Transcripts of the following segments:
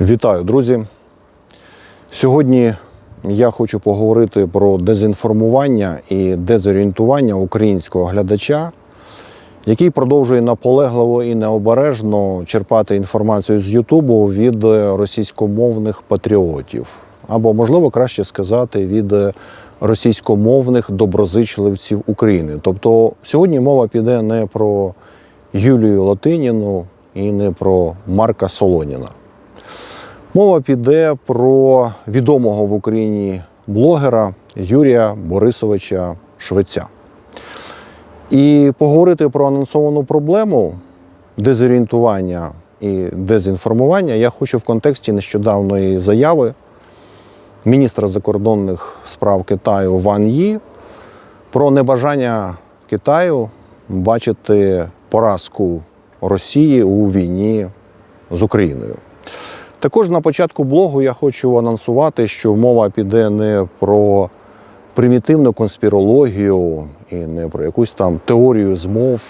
Вітаю, друзі! Сьогодні я хочу поговорити про дезінформування і дезорієнтування українського глядача, який продовжує наполегливо і необережно черпати інформацію з Ютубу від російськомовних патріотів, або, можливо, краще сказати, від російськомовних доброзичливців України. Тобто сьогодні мова піде не про Юлію Латиніну і не про Марка Солоніна. Мова піде про відомого в Україні блогера Юрія Борисовича Швеця. І поговорити про анонсовану проблему дезорієнтування і дезінформування я хочу в контексті нещодавної заяви міністра закордонних справ Китаю Ван Ї про небажання Китаю бачити поразку Росії у війні з Україною. Також на початку блогу я хочу анонсувати, що мова піде не про примітивну конспірологію і не про якусь там теорію змов.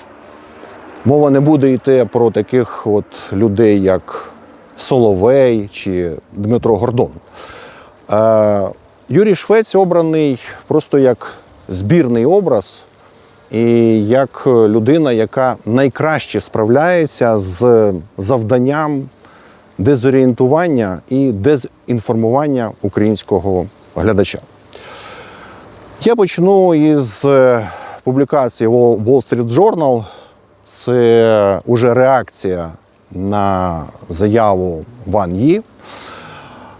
Мова не буде йти про таких от людей, як Соловей чи Дмитро Гордон. Е, Юрій Швець обраний просто як збірний образ і як людина, яка найкраще справляється з завданням дезорієнтування і дезінформування українського глядача. Я почну із е, публікації Wall Street Journal. Це уже реакція на заяву Ван Ї.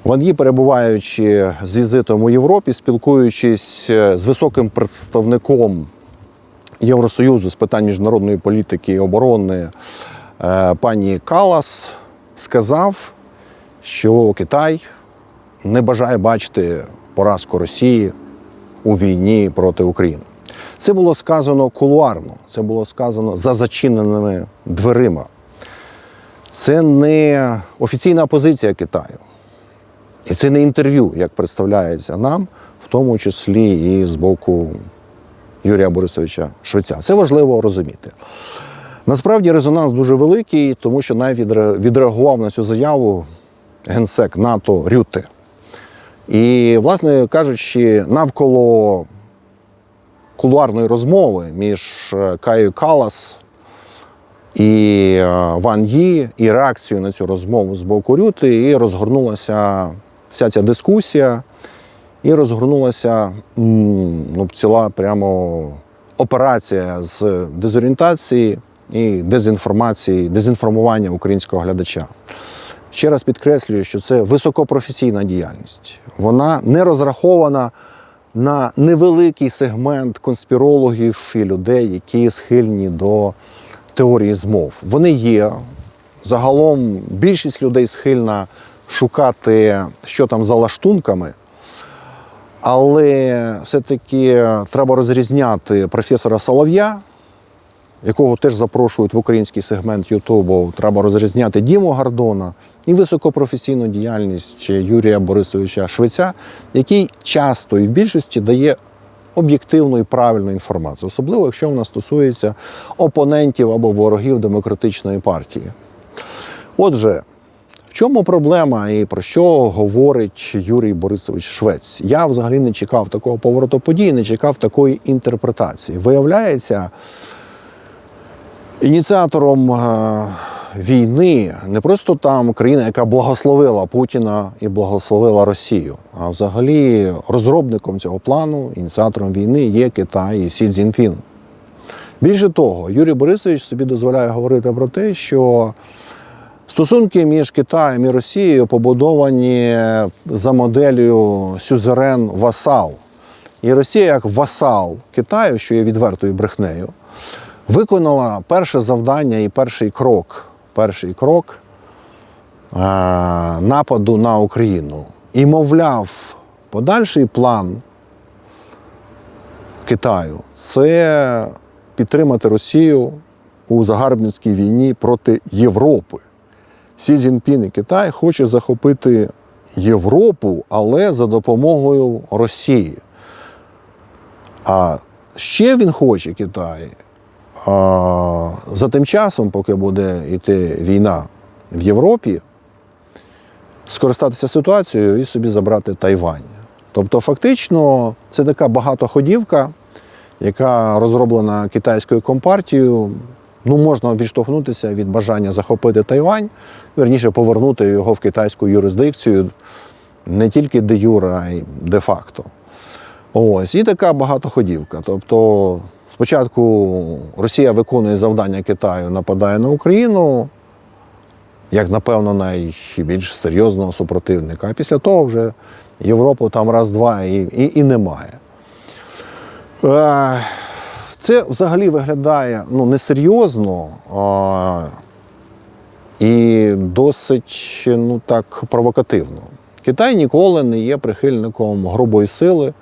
Ван Ї, перебуваючи з візитом у Європі, спілкуючись е, з високим представником Євросоюзу з питань міжнародної політики і оборони е, пані Калас, сказав, що Китай не бажає бачити поразку Росії у війні проти України. Це було сказано кулуарно, це було сказано за зачиненими дверима. Це не офіційна позиція Китаю. І це не інтерв'ю, як представляється нам, в тому числі і з боку Юрія Борисовича Швеця. Це важливо розуміти. Насправді резонанс дуже великий, тому що навіть відреагував на цю заяву генсек НАТО Рюте. І, власне кажучи, навколо кулуарної розмови між Каю Калас і Ван Ї, і реакцією на цю розмову з боку Рюти, і розгорнулася вся ця дискусія, і розгорнулася ну, ціла прямо операція з дезорієнтації і дезінформації, дезінформування українського глядача. Ще раз підкреслюю, що це високопрофесійна діяльність. Вона не розрахована на невеликий сегмент конспірологів і людей, які схильні до теорії змов. Вони є. Загалом більшість людей схильна шукати, що там за лаштунками. Але все-таки треба розрізняти професора Солов'я, якого теж запрошують в український сегмент Ютубу. Треба розрізняти Діму Гордона і високопрофесійну діяльність Юрія Борисовича Швеця, який часто і в більшості дає об'єктивну і правильну інформацію, особливо якщо вона стосується опонентів або ворогів демократичної партії. Отже, в чому проблема і про що говорить Юрій Борисович Швець? Я взагалі не чекав такого повороту подій, не чекав такої інтерпретації. Виявляється, ініціатором е, війни не просто там країна, яка благословила Путіна і благословила Росію, а взагалі розробником цього плану, ініціатором війни є Китай і Сі Цзіньпін. Більше того, Юрій Борисович собі дозволяє говорити про те, що стосунки між Китаєм і Росією побудовані за моделлю Сюзерен Васал. І Росія як васал Китаю, що є відвертою брехнею, виконала перше завдання і перший крок. Перший крок е, нападу на Україну. І, мовляв, подальший план Китаю це підтримати Росію у загарбницькій війні проти Європи. Сі Цзіньпін і Китай хоче захопити Європу, але за допомогою Росії. А ще він хоче Китай за тим часом, поки буде йти війна в Європі, скористатися ситуацією і собі забрати Тайвань. Тобто, фактично, це така багатоходівка, яка розроблена китайською компартією. Ну, можна відштовхнутися від бажання захопити Тайвань, верніше повернути його в китайську юрисдикцію не тільки де юре, а й де-факто. Ось, і така багатоходівка. Тобто, спочатку Росія виконує завдання Китаю, нападає на Україну, як, напевно, найбільш серйозного супротивника. А після того вже Європу там раз-два і, і, і немає. Е, Це взагалі виглядає ну, несерйозно а, і досить ну, так, провокативно. Китай ніколи не є прихильником грубої сили.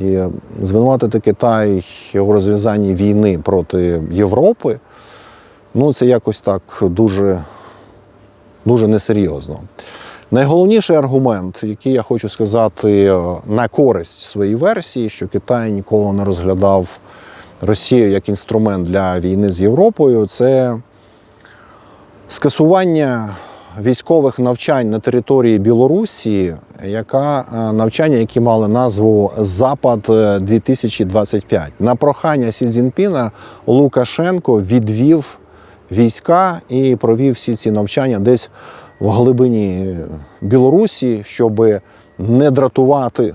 І звинуватити Китай у розв'язанні війни проти Європи, ну це якось так дуже, дуже несерйозно. Найголовніший аргумент, який я хочу сказати на користь своїй версії, що Китай ніколи не розглядав Росію як інструмент для війни з Європою, це скасування військових навчань на території Білорусі, яка е, навчання, які мали назву Запад е, 2025. На прохання Сі Цзіньпіна Лукашенко відвів війська і провів всі ці навчання десь в глибині Білорусі, щоб не дратувати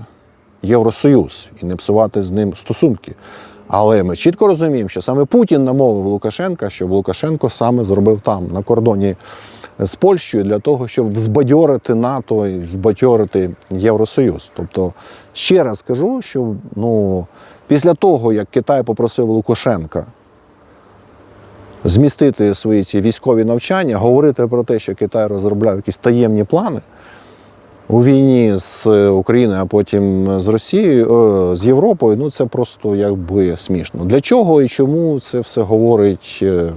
Євросоюз і не псувати з ним стосунки. Але ми чітко розуміємо, що саме Путін намовив Лукашенка, щоб Лукашенко саме зробив там, на кордоні з Польщею, для того, щоб взбадьорити НАТО і збадьорити Євросоюз. Тобто, ще раз кажу, що ну, після того, як Китай попросив Лукашенка змістити свої ці військові навчання, говорити про те, що Китай розробляв якісь таємні плани у війні з Україною, а потім з Росією, е, з Європою, ну це просто якби смішно. Для чого і чому це все говорить е,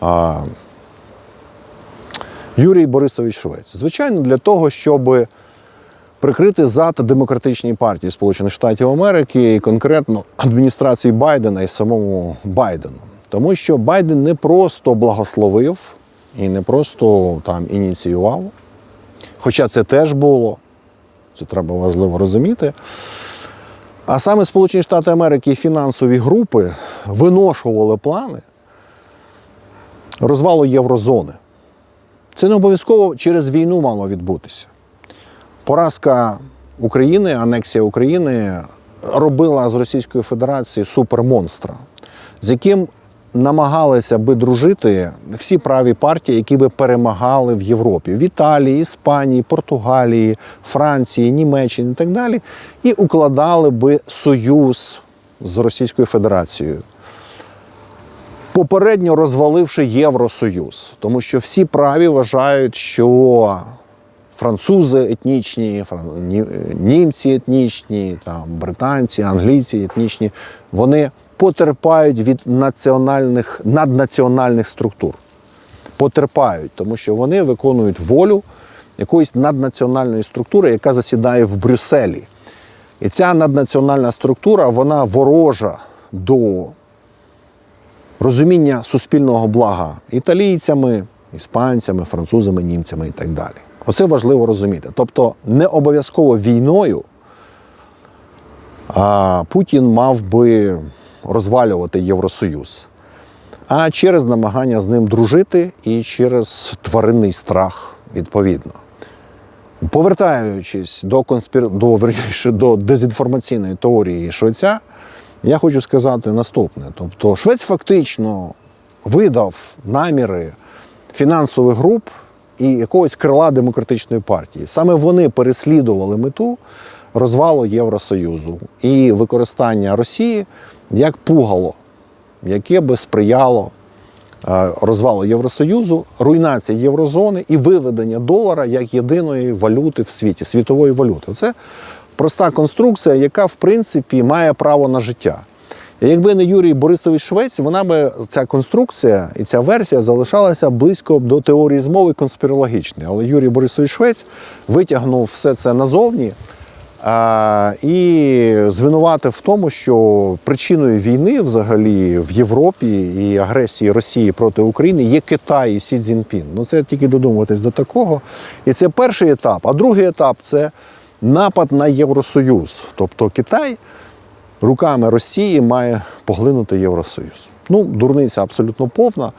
а, Юрій Борисович Швець? Звичайно, для того, щоб прикрити зад демократичній партії Сполучених Штатів Америки і конкретно адміністрації Байдена і самому Байдену. Тому що Байден не просто благословив і не просто там ініціював, хоча це теж було, це треба важливо розуміти. А саме Сполучені Штати Америки і фінансові групи виношували плани розвалу Єврозони. Це не обов'язково через війну мало відбутися. Поразка України, анексія України робила з Російської Федерації супермонстра, з яким намагалися би дружити всі праві партії, які би перемагали в Європі в Італії, Іспанії, Португалії, Франції, Німеччині і так далі, і укладали би союз з Російською Федерацією. Попередньо розваливши Євросоюз, тому що всі праві вважають, що французи етнічні, німці етнічні, там, британці, англійці етнічні, вони потерпають від національних, наднаціональних структур. Потерпають, тому що вони виконують волю якоїсь наднаціональної структури, яка засідає в Брюсселі. І ця наднаціональна структура вона ворожа до розуміння суспільного блага італійцями, іспанцями, французами, німцями і так далі. Оце важливо розуміти. Тобто не обов'язково війною а Путін мав би розвалювати Євросоюз, а через намагання з ним дружити і через тваринний страх відповідно. Повертаючись до конспір... до, до дезінформаційної теорії Швеця, я хочу сказати наступне. Тобто, Швець фактично видав наміри фінансових груп і якогось крила демократичної партії. Саме вони переслідували мету розвалу Євросоюзу і використання Росії як пугало, яке би сприяло е, розвалу Євросоюзу, руйнації єврозони і виведення долара як єдиної валюти в світі, світової валюти. Це проста конструкція, яка в принципі має право на життя. І якби не Юрій Борисович Швець, вона би ця конструкція і ця версія залишалася близько до теорії змови конспірологічної. Але Юрій Борисович Швець витягнув все це назовні, А, і звинуватив в тому, що причиною війни взагалі в Європі і агресії Росії проти України є Китай і Сі Цзіньпін. Ну це тільки додумуватись до такого. І це перший етап. А другий етап це напад на Євросоюз. Тобто Китай руками Росії має поглинути Євросоюз. Ну, дурниця абсолютно повна.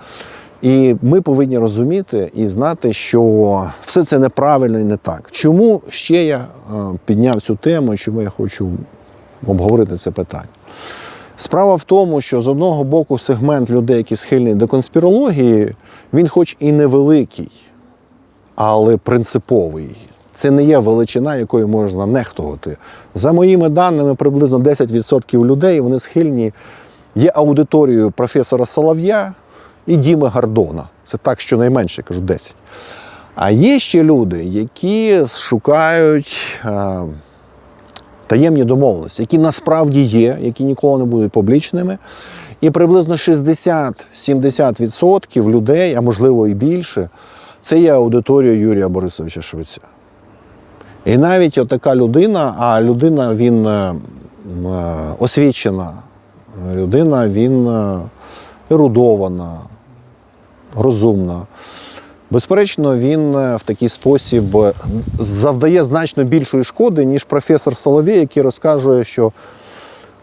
І ми повинні розуміти і знати, що все це неправильно і не так. Чому ще я е, підняв цю тему, чому я хочу обговорити це питання? Справа в тому, що з одного боку сегмент людей, які схильні до конспірології, він хоч і невеликий, але принциповий. Це не є величина, якою можна нехтувати. За моїми даними, приблизно 10% людей вони схильні є аудиторією професора Солов'я і Діми Гордона. Це так, що найменше, кажу 10. А є ще люди, які шукають е, таємні домовленості, які насправді є, які ніколи не будуть публічними. І приблизно 60-70% людей, а можливо і більше, це є аудиторія Юрія Борисовича Швеця. І навіть отака людина, а людина він е, е, освічена, людина він е, ерудована, розумна. Безперечно, він в такий спосіб завдає значно більшої шкоди, ніж професор Соловей, який розказує, що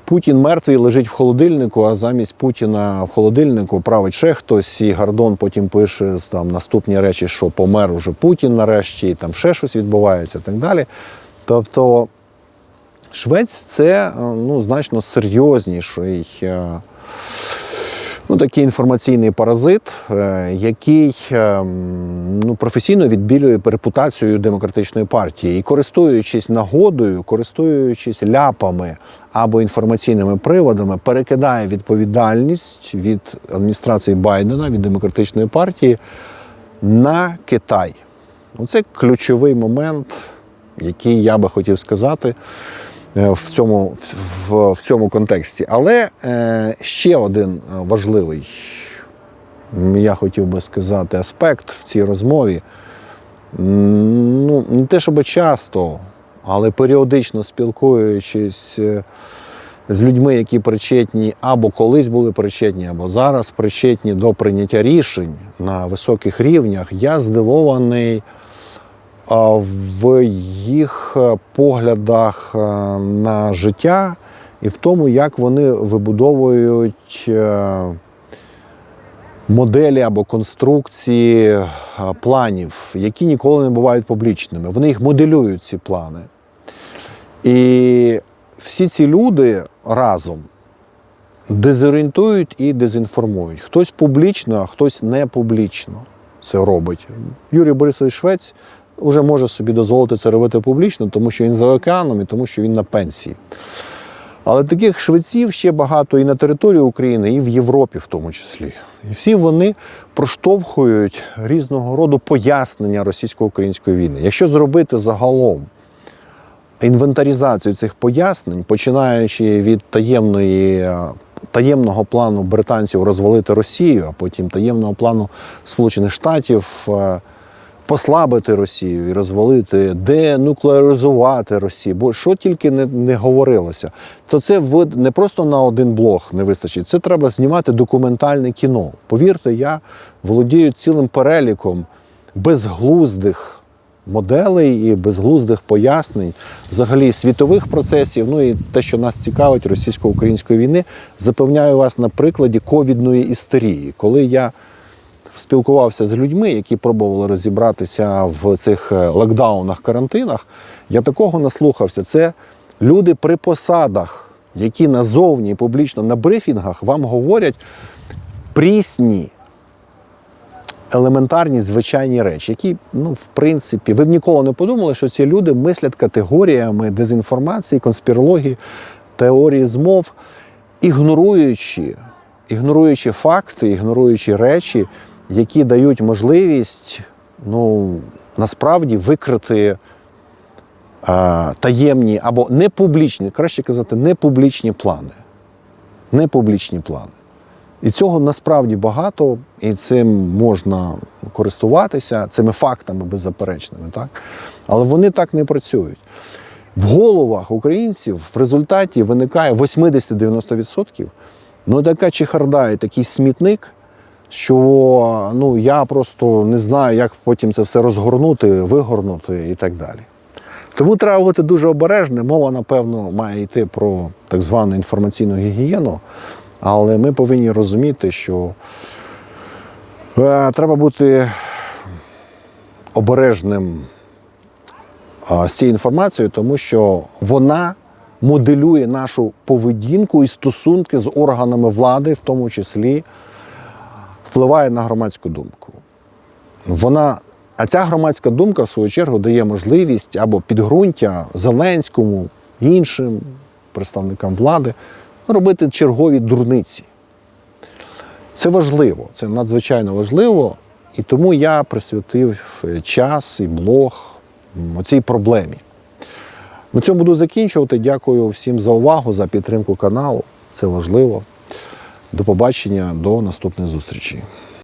Путін мертвий лежить в холодильнику, а замість Путіна в холодильнику править ще хтось, і Гордон потім пише там наступні речі, що помер уже Путін нарешті, і там ще щось відбувається і так далі. Тобто Швець це е, ну, значно серйозніший. Ну, такий інформаційний паразит, е, який е, ну, професійно відбілює репутацію демократичної партії і користуючись нагодою, користуючись ляпами або інформаційними приводами, перекидає відповідальність від адміністрації Байдена від демократичної партії на Китай. Ну, Це ключовий момент, який я би хотів сказати в цьому, в, в цьому контексті. Але е, ще один е, важливий, я хотів би сказати, аспект в цій розмові. Ну, не те, щоб часто, але періодично спілкуючись е, з людьми, які причетні або колись були причетні, або зараз причетні до прийняття рішень на високих рівнях, я здивований в їх е, поглядах е, на життя і в тому, як вони вибудовують е, моделі або конструкції планів, які ніколи не бувають публічними. Вони їх моделюють, ці плани. І всі ці люди разом дезорієнтують і дезінформують. Хтось публічно, а хтось не публічно це робить. Юрій Борисович Швець вже може собі дозволити це робити публічно, тому що він за океаном і тому що він на пенсії. Але таких швеців ще багато і на території України, і в Європі в тому числі. І всі вони проштовхують різного роду пояснення російсько-української війни. Якщо зробити загалом інвентаризацію цих пояснень, починаючи від таємної, таємного плану британців розвалити Росію, а потім таємного плану Сполучених Штатів е, послабити Росію і розвалити, денуклеаризувати Росію, бо що тільки не, не говорилося, то це не просто на один блог не вистачить. Це треба знімати документальне кіно. Повірте, я володію цілим переліком безглуздих моделей і безглуздих пояснень взагалі світових процесів. Ну і те, що нас цікавить російсько-української війни, запевняю вас на прикладі ковідної істерії, коли я спілкувався з людьми, які пробували розібратися в цих е, локдаунах, карантинах. Я такого наслухався. Це люди при посадах, які назовні публічно на брифінгах вам говорять прісні, елементарні звичайні речі, які, ну, в принципі, ви б ніколи не подумали, що ці люди мислять категоріями дезінформації, конспірології, теорії змов, ігноруючи, ігноруючи факти, ігноруючи речі, які дають можливість ну, насправді викрити а, таємні або непублічні, краще казати, непублічні плани. Непублічні плани. І цього насправді багато, і цим можна користуватися, цими фактами беззаперечними, так? але вони так не працюють. в головах українців в результаті виникає 80-90% ну така чехарда і такий смітник, що ну, я просто не знаю, як потім це все розгорнути, вигорнути і так далі. Тому треба бути дуже обережним. Мова, напевно, має йти про так звану інформаційну гігієну, але ми повинні розуміти, що е, треба бути обережним а, з цією інформацією, тому що вона моделює нашу поведінку і стосунки з органами влади, в тому числі впливає на громадську думку. Вона, а ця громадська думка, в свою чергу, дає можливість або підґрунтя Зеленському, іншим представникам влади робити чергові дурниці. Це важливо, це надзвичайно важливо, і тому я присвятив е, час і блог цій проблемі. На цьому буду закінчувати. Дякую всім за увагу, за підтримку каналу. Це важливо. До побачення, до наступних зустрічей.